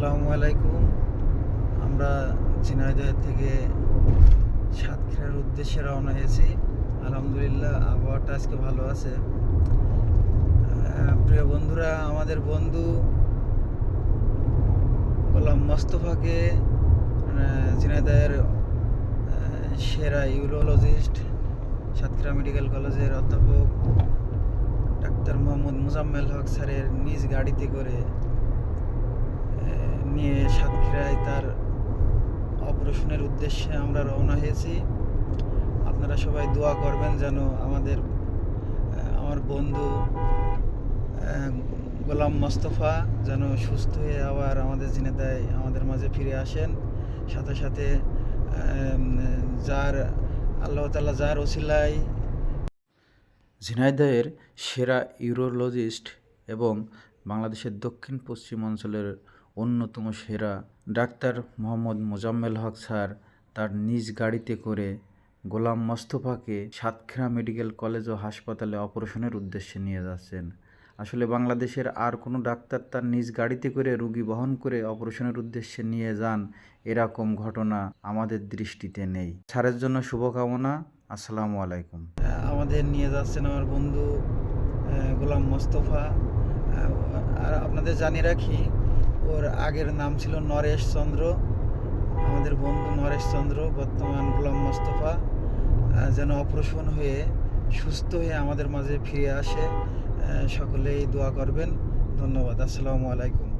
আসসালামু আলাইকুম। আমরা ঝিনাইদহ থেকে সাতক্ষীরার উদ্দেশ্যে রওনা হয়েছি। আলহামদুলিল্লাহ আবহাওয়াটা আজকে ভালো আছে। প্রিয় বন্ধুরা আমাদের বন্ধু গোলাম মোস্তফাকে আহ, ঝিনাইদহের সেরা ইউরোলজিস্ট সাতক্ষীরা মেডিকেল কলেজের অধ্যাপক ডাক্তার মোহাম্মদ মুজাম্মেল হক স্যারের নিজ গাড়িতে করে নিয়ে সাতক্ষীরায় তার অপারেশনের উদ্দেশ্যে আমরা রওনা হয়েছি। আপনারা সবাই দোয়া করবেন যেন আমাদের আমার বন্ধু গোলাম মোস্তফা যেন সুস্থ হয়ে আবার আমাদের জিনেদায় আমাদের মাঝে ফিরে আসেন। সাথে সাথে যার আল্লাহ তালা যার ওসিলায় ঝিনাইদহের সেরা ইউরোলজিস্ট এবং বাংলাদেশের দক্ষিণ পশ্চিম অঞ্চলের অন্যতম সেরা ডাক্তার মোহাম্মদ মোজাম্মেল হক স্যার তার নিজ গাড়িতে করে গোলাম মোস্তফাকে সাতক্ষীরা মেডিকেল কলেজ ও হাসপাতালে অপারেশনের উদ্দেশ্যে নিয়ে যাচ্ছেন। আসলে বাংলাদেশের আর কোনো ডাক্তার তার নিজ গাড়িতে করে রুগী বহন করে অপারেশনের উদ্দেশ্যে নিয়ে যান এরকম ঘটনা আমাদের দৃষ্টিতে নেই। স্যারের জন্য শুভকামনা, আসসালামু আলাইকুম। আমাদের নিয়ে যাচ্ছেন আমার বন্ধু গোলাম মোস্তফা। আর আপনাদের জানিয়ে রাখি ওর আগের নাম ছিল নরেশ চন্দ্র। আমাদের বন্ধু নরেশ চন্দ্র, বর্তমান গোলাম মোস্তফা যেন অপারেশন হয়ে, সুস্থ হয়ে আমাদের মাঝে ফিরে আসে। সকলেই দোয়া করবেন। ধন্যবাদ। আসসালামু আলাইকুম।